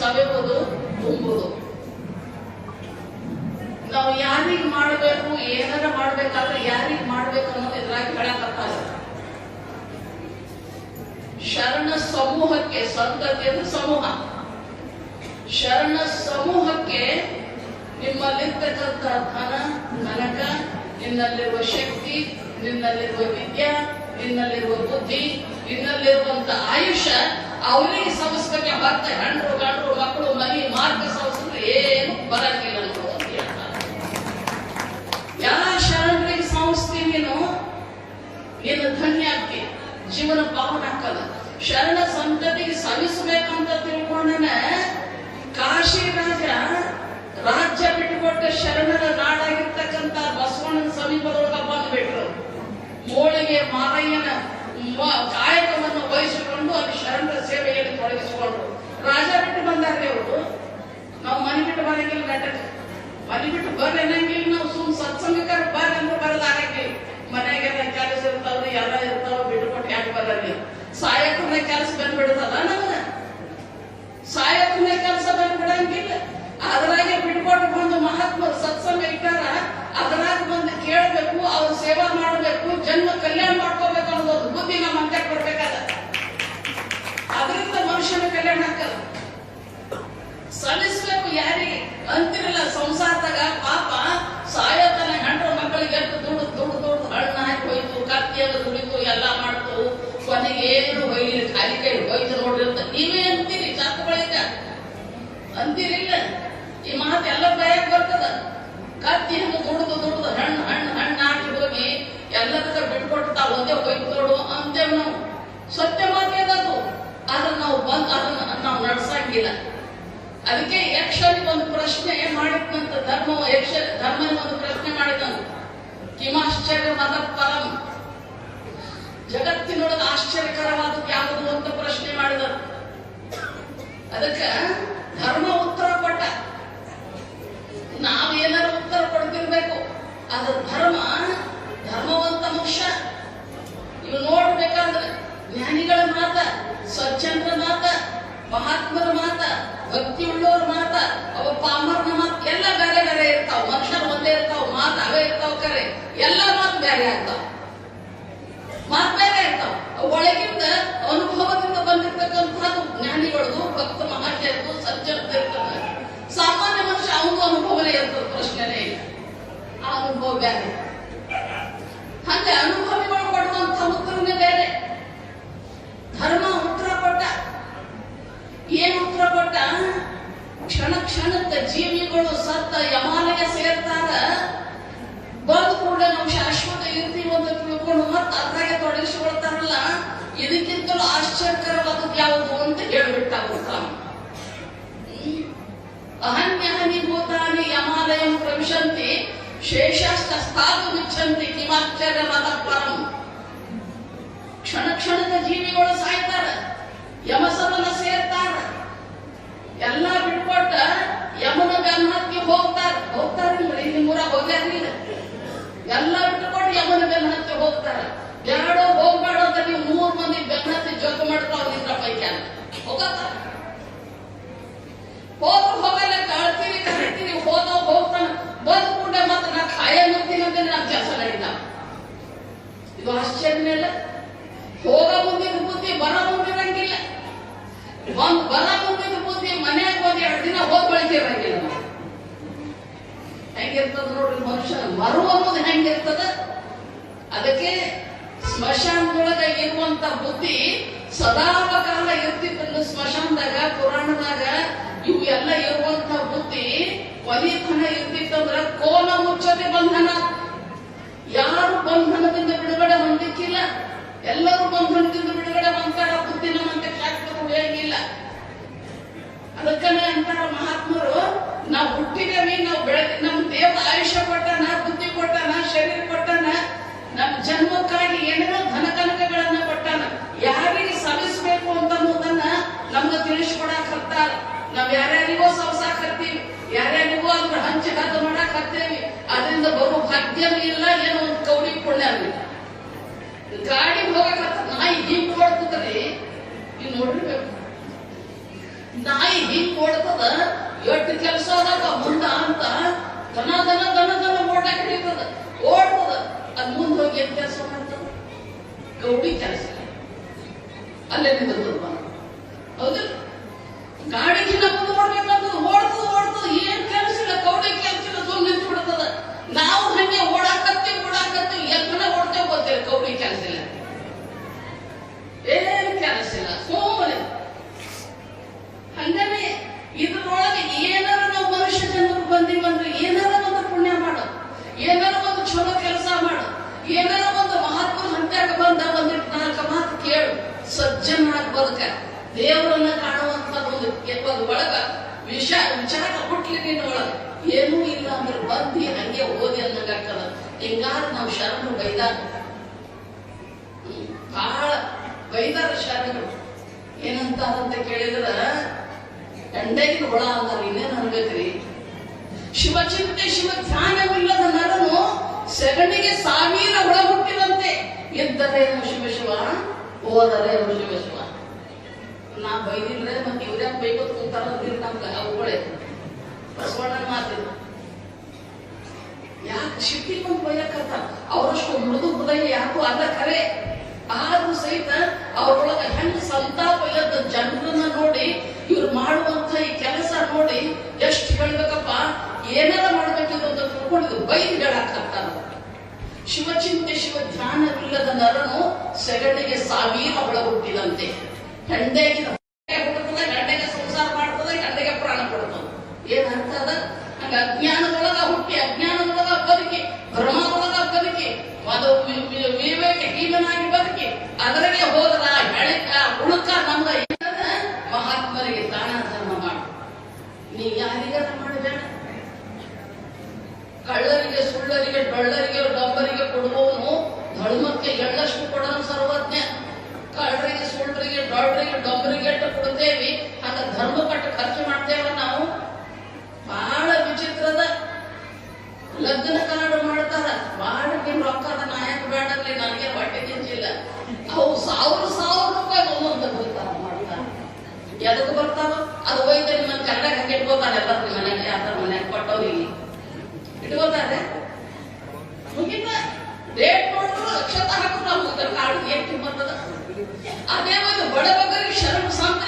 ಸವೆಯುವುದು ತುಂಬುದು ನಾವು ಯಾರಿಗ್ ಮಾಡಬೇಕು, ಏನಾರ ಮಾಡ್ಬೇಕಾದ್ರೆ ಯಾರಿಗ್ ಮಾಡ್ಬೇಕು ಅನ್ನೋದು ಇದ್ರಾಗ ಹೇಳಕತ್ತಾರ ಶರಣ ಸಮೂಹಕ್ಕೆ ಸಂತತಿ ಸಮೂಹ. ಶರಣ ಸಮೂಹಕ್ಕೆ ನಿಮ್ಮಲ್ಲಿರ್ತಕ್ಕಂಥ ಧನ ನನಕ ನಿನ್ನಲ್ಲಿರುವ ಶಕ್ತಿ, ನಿನ್ನಲ್ಲಿರುವ ವಿದ್ಯಾ, ನಿನ್ನಲ್ಲಿರುವ ಬುದ್ಧಿ ನಿನ್ನಲ್ಲಿರುವಂತ ಆಯುಷ್ಯ ಅವರಿಗೆ ಸವಿಸ್ಬೇಕೆ ಬರ್ತಾ ಹೆಣ್ಣು ಗಂಡ್ರು ಮಕ್ಕಳು, ಮನಿ ಮಾರ್ಗ ಸವಿಸಿದ್ರೆ ಏನು ಬರಂಗಿಲ್ಲ ಅಂತ ಹೇಳ್ತಾರೆ. ಎಲ್ಲ ಶರಣರಿಗೆ ಸಂಸ್ಥೆ ನೀನು ನೀನು ಧನ್ಯ ಆಗ್ತಿ ಜೀವನ ಪಾವನ ಹಾಕಲ್ಲ. ಶರಣ ಸಂತತಿಗೆ ಸವಿಸಬೇಕಂತ ತಿಳ್ಕೊಂಡನ ಕಾಶಿ ರಾಜ ರಾಜ್ಯ ಬಿಟ್ಟುಕೊಟ್ಟ ಶರಣರ ನಾಡಾಗಿರ್ತಕ್ಕಂಥ ಬಸವಣ್ಣನ ಸಮೀಪದೊಳಗ ಬಂದ್ಬಿಟ್ರು. ಮೋಳಿಗೆ ಮಾರಯ್ಯನ ಶರಣರ ಸೇವೆಯಲ್ಲಿ ತೊಡಗಿಸಿಕೊಂಡ್ರು. ರಾಜ ಬಿಟ್ಟು ಬಂದಾರೆ ಅವರು. ನಾವು ಮನೆ ಬಿಟ್ಟು ಬರಂಗಿಲ್ಲ ಗಂಟಕ್ಕೆ ಮನೆ ಬಿಟ್ಟು ಬರ್ರಿ ಅನ್ನಂಗಿಲ್ಲ, ನಾವು ಸುಮ್ ಸತ್ಸಂಗಕಾರ ಬರ್ರಿ ಅಂದ್ರೆ ಬರಲಾಗಂಗಿಲ್ಲ ಮನೆಗೆಲ್ಲ ಕೆಲಸ ಇರ್ತಾವ್ರಿ, ಎಲ್ಲ ಇರ್ತಾವ, ಬಿಟ್ಕೊಟ್ಟು ಯಾಕೆ ಬರಲಿ ಸಾಯಕನ ಕೆಲಸ ಬಂದ್ಬಿಡ್ತದ ನಮ್ಗ? ಸಾಯಕನ ಕೆಲಸ ಅದ್ರಾಗೆ ಬಿಟ್ಕೊಟ್ಟು ಬಂದು ಮಹಾತ್ಮರು ಸತ್ಸಂಗ ಇಟ್ಟಾರ ಅದ್ರಾಗ ಬಂದು ಕೇಳಬೇಕು ಅವ್ರ ಸೇವಾ ಮಾಡಬೇಕು ಜನ್ಮ ಕಲ್ಯಾಣ ಮಾಡ್ಕೋಬೇಕು ಅನ್ನೋದು ಬುದ್ಧಿ ನಮ್ಮ ಅಂತ ಕೊಡ್ಬೇಕಾದ ಅದರಿಂದ ಮನುಷ್ಯನ ಕಲ್ಯಾಣ ಆಗ್ತದ ಸಲ್ಲಿಸ್ಬೇಕು ಯಾರಿಗೆ ಅಂತಿರಲ್ಲ, ಸಂಸಾರದಾಗ ಪಾಪ ಸಾಯತನ ಹೆಂಡ್ರ ಮಕ್ಕಳಿಗೆ ಎಷ್ಟು ದುಡ್ಡು ದುಡ್ಡು ದುಡ್ಡು ಹಣ್ಣು ಹಾಕಿ ಹೋಯ್ತು ಕತ್ತಿಯಲ್ಲಿ ದುಡಿತು ಎಲ್ಲ ಮಾಡ್ತು. ಕೊನೆಗೆ ಏನು ಹೊಯ್ಲಿ ಖಾಲಿ ಕೈ ಹೋಯ್ತು ನೋಡಿರ್ತ ನೀವೇ ಅಂತೀರಿ ಚಾಕುಗಳಿಗ ಅಂತೀರಿಲ್ಲ. ಈ ಮಾತು ಎಲ್ಲ ಬಯಕ್ ಬರ್ತದ. ಕತ್ತಿ ಹಂಗ ದುಡ್ದು ದುಡ್ದು ಹಣ್ಣು ಹಣ್ಣು ಹಣ್ಣು ಹಾಕಿ ಹೋಗಿ ಎಲ್ಲದಕ್ಕ ಬಿಟ್ಕೊಟ್ಟು ತಾವು ಒಂದೇ ಹೋಯ್ತು ನೋಡು ಅಂತೇವ್ ನಾವು. ಸತ್ಯ ಮಾತೇ ಅದು ಆದ್ರೆ ನಾವು ಬಂದ್, ಅದನ್ನ ನಾವು ನಡ್ಸಂಗಿಲ್ಲ. ಅದಕ್ಕೆ ಯಕ್ಷನಿಗೆ ಒಂದು ಪ್ರಶ್ನೆ ಮಾಡಿದ್ನಂತ ಧರ್ಮ, ಯಕ್ಷ, ಧರ್ಮನ ಒಂದು ಪ್ರಶ್ನೆ ಮಾಡಿದಂತ ಕಿಮಾಶ್ಚರ್ಯ ಮತ ಪರಂ ಜಗತ್ತಿನೊಳಗೆ ಆಶ್ಚರ್ಯಕರವಾದದ್ದು ಯಾವುದು ಅಂತ ಪ್ರಶ್ನೆ ಮಾಡಿದ. ಅದಕ್ಕೆ ಧರ್ಮ ಉತ್ತರ ಕೊಟ್ಟ ನಾವೇನಾರ ಉತ್ತರ ಕೊಡ್ತಿರ್ಬೇಕು. ಅದ್ರ ಧರ್ಮ, ಧರ್ಮವಂತ ಮನುಷ್ಯ. ಇವ್ ನೋಡ್ಬೇಕಂದ್ರೆ ಜ್ಞಾನಿಗಳ ಮಾತ, ಸ್ವಚ್ಛಂದ್ರ ಮಾತ, ಮಹಾತ್ಮರ ಮಾತ ಭಕ್ತಿ ಉಳ್ಳೋರ ಮಾತ ಅವ ಪಾಮರನ ಮಾತು ಎಲ್ಲ ಬೇರೆ ಬೇರೆ ಇರ್ತಾವ ಮನುಷ್ಯರು ಒಂದೇ ಇರ್ತಾವ ಮಾತು ಅವೇ ಇರ್ತಾವ ಕರೆ ಎಲ್ಲ ಮಾತು ಬೇರೆ ಆಗ್ತಾವ ಮಾತು ಬೇರೆ ಇರ್ತಾವ ಅವ್ ಒಳಗಿಂದ ಅನುಭವದಿಂದ ಬಂದಿರ್ತಕ್ಕಂಥದ್ದು ಜ್ಞಾನಿಗಳದು ಭಕ್ತ ಮಹಾಶಯರದು ಸಜ್ಜನದ್ದು ಇರ್ತದೆ ಸಾಮಾನ್ಯ ಮನುಷ್ಯ ಅವನಿಗೂ ಅನುಭವನೇ ಇರ್ತದ ಪ್ರಶ್ನೆನೇ ಇಲ್ಲ. ಆ ಅನುಭವ ಬೇರೆ. ಹಂಗೆ ಅನುಭವಿಗಳು ಕೊಡುವಂತ ಉತ್ತರನೇ ಬೇರೆ. ಧರ್ಮ ಉತ್ತರ ಕೊಟ್ಟ. ಏನ್ ಉತ್ತರ ಕೊಟ್ಟ? ಕ್ಷಣ ಕ್ಷಣದ ಜೀವಿಗಳು ಸತ್ತ ಯಮಾಲಯ ಸೇರ್ತಾರ ಬಂದ ಕೂಡಲೇ ನಾವು ಶಾಶ್ವತ ಇರ್ತೀವಿ ಅಂತ ತಿಳ್ಕೊಂಡು ಮತ್ತೆ ಅದ್ರಾಗೆ ತೊಡಗಿಸಿಕೊಳ್ತಾರಲ್ಲ ಇದಕ್ಕಿಂತಲೂ ಆಶ್ಚರ್ಯಕರವಾದದ್ದು ಯಾವುದು ಅಂತ ಹೇಳ್ಬಿಟ್ಟ ಉತ್ತರ ಅಹನ್ಯಹನಿ ಭೂತಾನಿ ಯಮಾಲಯಂ ಪ್ರವಿಶಂತಿ, ಶೇಷಾಸ್ತ ಸ್ಥಾತು ಕಿಮಾಶ್ಚರ್ಯ ಮತ ಪರಂ ಕ್ಷಣ ಕ್ಷಣದ ಜೀವಿಗಳು ಸಾಯ್ತಾರ, ಯಮಸಮನ ಸೇರ್ತಾರ. ಎಲ್ಲ ಹೋದ್ರು ಹೋಗಲ್ಲ ಕಳ್ತೀರಿ ಕರಿತೀರಿ ಹೋದ ಹೋಗ್ತಾನ. ಬಂದ್ ಕೂಡ ಮತ್ತೆ ನಾ ಖಾಯ ನೋಡ್ತೀನಿ ಅಂತ ನಾ ಕೆಲಸ ನಡೀತಾವ ಇದು ಆಶ್ಚರ್ಯ ಇಲ್ಲ ಹೋಗ ಮುಂದಿನ ಬುದ್ಧಿ, ಬರ ಮುಂದಿರಂಗಿಲ್ಲ. ಒಂದ್ ಬರ ಮುಂದಿನ ಬುದ್ಧಿ, ಮನ್ಯಾಗ ಒಂದ್ ಎರಡು ದಿನ ಹೋಗ್ ಬೆಳಿತಿರಂಗಿಲ್ಲ. ಹೆಂಗಿರ್ತದ ನೋಡ್ರಿ ಮನುಷ್ಯನ ಮರು ಅನ್ನೋದು ಹೆಂಗಿರ್ತದ? ಅದಕ್ಕೆ ಸ್ಮಶಾನದೊಳಗ ಇರುವಂತ ಬುದ್ಧಿ ಸದಾ ಇರ್ತಿತ್ತು ಸ್ಮಶಾನದಾಗ, ಪುರಾಣದಾಗ ಇವು ಎಲ್ಲ ಇರುವಂತ ಬುದ್ಧಿ ಒಲಿತನ ಇರ್ತಿತ್ತಂದ್ರ ಕೋಲ ಮುಚ್ಚತೆ ಬಂಧನ. ಯಾರು ಬಂಧನದಿಂದ ಬಿಡುಗಡೆ ಹೊಂದಿಕ್ಕಿಲ್ಲ? ಎಲ್ಲರೂ ಬಂಧನದಿಂದ ಬಿಡುಗಡೆ ಹೊಂದ್ತಾರ ಬುದ್ಧಿ ನಮ್ಮಂತೆ ಕ್ಲಾಸ್ ಉಳಿಯಂಗಿಲ್ಲ ಅದಕ್ಕನೇ ಅಂತಾರ ಮಹಾತ್ಮರು ನಾವು ಹುಟ್ಟಿದೇವಿ ನಾವು ಬೆಳೆದ ನಮ್ ದೇವ್ರ ಆಯುಷ್ಯ ಕೊಟ್ಟಾನ ಬುದ್ಧಿ ಕೊಟ್ಟಾನ ಶರೀರ ಕೊಟ್ಟಾನ ನಮ್ ಜನ್ಮಕ್ಕಾಗಿ ಏನೇನೋ ಧನ ಕನಕಗಳನ್ನ ಕೊಟ್ಟಾನ ಯಾರಿಗೆ ಸಲ್ಲಿಸ್ಬೇಕು ಅಂತ ಅನ್ನೋದನ್ನ ನಮ್ಗೆ ತಿಳಿಸ್ಕೊಡಕ್ ಹತ್ತಾರ ನಾವ್ ಯಾರ್ಯಾರಿಗೋ ಸಂಸಾರ ಕರ್ತೀವಿ ಯಾರ್ಯಾರಿಗೋ ಅದ್ರ ಹಂಚಗಾದ ಮಾಡಕ್ ಹತ್ತೇವಿ ಅದರಿಂದ ಬರೋ ಭಾಗ್ಯನೂ ಇಲ್ಲ, ಏನೋ ಒಂದು ಕೌಡಿ ಪುಣ್ಯ ಇಲ್ಲ ಗಾಡಿ ಹೋಗಕ್ ನಾಯಿ ಹಿಂಗ್ ಓಡ್ತದ್ರಿ ನೀವು ನೋಡಿರ್ಬೇಕು ನಾಯಿ ಹಿಂಗ್ ಓಡ್ತದ, ಎಷ್ಟು ಕೆಲಸ ಅದಾಗ ಮುಂದ ಅಂತ ದನ ದನ ದನ ದನ ಓಡಾಕ ಹಿಡಿತದ, ಓಡ್ತದ. ಅದ್ ಮುಂದ್ ಹೋಗಿ ಏನ್ ಕೆಲಸ ಮಾಡ್ತದ? ಗೌಡಿ ಕೆಲಸ. ಅಲ್ಲೇ ನಿಂದ ಹೌದು? ಗಾಡಿಗಿನ್ನ ಮುಂದೆ ಓಡ್ಬೇಕಂತದ ಓಡ್ತದ ಓಡ್ತದ ಏನ್ ಕೆಲಸ ಇಲ್ಲ ಕೌಡಿ ಕೆಲಸ ಇಲ್ಲ ಸುಮ್ಮನೆ ನಿಂತು ಬಿಡ್ತದ ನಾವು ಹಂಗೆ ಓಡಾಕತ್ತೀವಿ ಓಡಾಕತ್ತೀವಿ ಎತ್ತನ ಓಡ್ತೇವೆ ಗೊತ್ತಿಲ್ಲ ಕೌಡಿ ಕೆಲಸ ಇಲ್ಲ ಏನು ಕೆಲಸ ಇಲ್ಲ ಸುಮ್ಮನೆ ಹಂಗನೇ ಇದ್ರೊಳಗೆ ಏನಾರ ನಾವು ಮನುಷ್ಯ ಜನರು ಬಂದಿವಂದ್ರೆ ಏನಾರ ಒಂದು ಪುಣ್ಯ ಮಾಡು ಏನಾರ ಒಂದು ಚಲೋ ಕೆಲಸ ಮಾಡು ಏನಾರ ಒಂದು ಮಹಾತ್ಮರ ಹಂತ್ಯಾಗ ಬಂದ ಒಂದಿಟ್ಟು ನಾಲ್ಕು ಮಾತು ಕೇಳು ಸಜ್ಜನಾಗಿ ಬದುಕ ದೇವರನ್ನ ಕಾಣುವಂತ ಒಂದು ಒಂದು ಒಳಗ ವಿಷ ವಿಚಾರ ಒಳಗ ಏನೂ ಇಲ್ಲ ಅಂದ್ರೆ ಬಂದಿ ಹಂಗೆ ಓದಿ ಅನ್ನಂಗಾಗ್ತದ ಹಿಂಗಾರ ನಾವು ಶರಣರು ಬೈದಾರ ಬಹಳ ಬೈದಾರ ಶರಣರು ಏನಂತಾರಂತ ಕೇಳಿದ್ರ ದಂಡೆಗಿನ ಹುಳ ಅಂದ್ರೆ, ಇನ್ನೇನ್ ಅನ್ಬೇಕ್ರಿ? ಶಿವಚಿಂತೆ ಶಿವ ಧ್ಯಾನವಿಲ್ಲದ ನರನು ಸೆಗಣಿಗೆ ಸಾವಿರ ಹುಳ ಹುಟ್ಟಿದಂತೆ ಇದ್ದರೇನು ಶಿವ ಶಿವ ಓದರೆ ಶಿವ ಶಿವ ನಾ ಬೈದಿಲ್ರೆ ಮತ್ತೆ ಇವ್ರ್ಯಾಕ್ ಬೈಕೋತ್ ಕುಂತಾರ ನಮ್ಗೆ ಅವುಗಳೇ. ಬಸವಣ್ಣನ ಮಾತಿದ್ರು ಯಾಕೆ ಬಂದು ಬೈಯಕತ್ತ ಅವರಷ್ಟು ಮೃದು ಹೃದಯ ಯಾಕೋ ಅಲ್ಲ ಕರೆ? ಆದ್ರೂ ಸಹಿತ ಅವ್ರೊಳಗ ಹೆಂಗ್ ಸಂತಾಪ ಇಲ್ಲದ ಜನರನ್ನ ನೋಡಿ, ಇವ್ರು ಮಾಡುವಂತ ಈ ಕೆಲಸ ನೋಡಿ ಎಷ್ಟು ಹೇಳ್ಬೇಕಪ್ಪ? ಏನಾರ ಮಾಡ್ಬೇಕಿದ್ದು ಅಂತ ತಿಳ್ಕೊಂಡಿದ್ದು ಬೈದು ಹೇಳಾಕತ್ತಾರ ಶಿವಚಿಂತೆ ಶಿವ ಧ್ಯಾನವಿಲ್ಲದ ನರನು ಸೆಗಣಿಗೆ ಸಾವಿರ ಒಳ ಹುಟ್ಟಿದಂತೆ ಗಂಡೆಗೆ ಹುಟ್ಟುತ್ತದೆ ಗಂಡೆಗೆ ಸಂಸಾರ ಮಾಡ್ತದೆ ಗಂಡೆಗೆ ಪ್ರಾಣ ಕೊಡ್ತದೆ ಏನ್ ಅರ್ಥ ಅದ ಹಂಗ ಅಜ್ಞಾನದೊಳಗ ಹುಟ್ಟಿ, ಅಜ್ಞಾನದೊಳಗ ಬದುಕಿ ಭ್ರಮದೊಳಗ ಬದುಕಿ, ಅದು ವಿ- ವಿ- ವಿವೇಕ ಹೀನನಾಗಿ ಬದುಕಿ ಅದರಿಗೆ ಹೋದ್ರ ಬೆಳಕ ಉಳುಕ ನಮ್ದ? ಮಹಾತ್ಮರಿಗೆ ದಾನ ಧರ್ಮ ಮಾಡು ನೀ ಯಾರಿಗಾರ ಲಗ್ನ ಕಾರ್ಡ್ ಮಾಡ್ತಾರ. ಬಹಳ ನಿಮ್ ರೊಕ್ಕದ ನಾಯಕ ಬೇಡಲ್ಲಿ ನನಗೆ ಹೊಟ್ಟೆ ಕಿಂಚಿಲ್ಲ ಅವು ಸಾವಿರ ಸಾವಿರ ರೂಪಾಯಿ ಒಂದೊಂದು ಬರ್ತಾರ ಮಾಡ್ತಾರ. ಎದಕ್ಕೆ ಬರ್ತಾವ? ಅದು ಒಯ್ದ ನಿಮ್ಮ ಕನ್ನಡ ಹಂಗೆ ಇಟ್ಕೋತಾರೆ ಎಲ್ಲರ ಮನೆಗೆ ಯಾರ ಮನೆಗೆ ಕೊಟ್ಟವ್ರಿಗೆ ಇಟ್ಕೋತಾರೆ? ಮುಗಿತ. ಡೇಟ್ ನೋಡಿದ್ರು ಅಕ್ಷತ ಹಾಕಿದ್ರು ಹೋಗ್ತಾರೆ ಕಾರ್ಡ್ ಏನ್ ಕಿಮ್ಮತ್ತದ ಅದೇ ಒಂದು ಬಡ ಬಗ್ಗರಿಗೆ ಶರಣ ದಾನ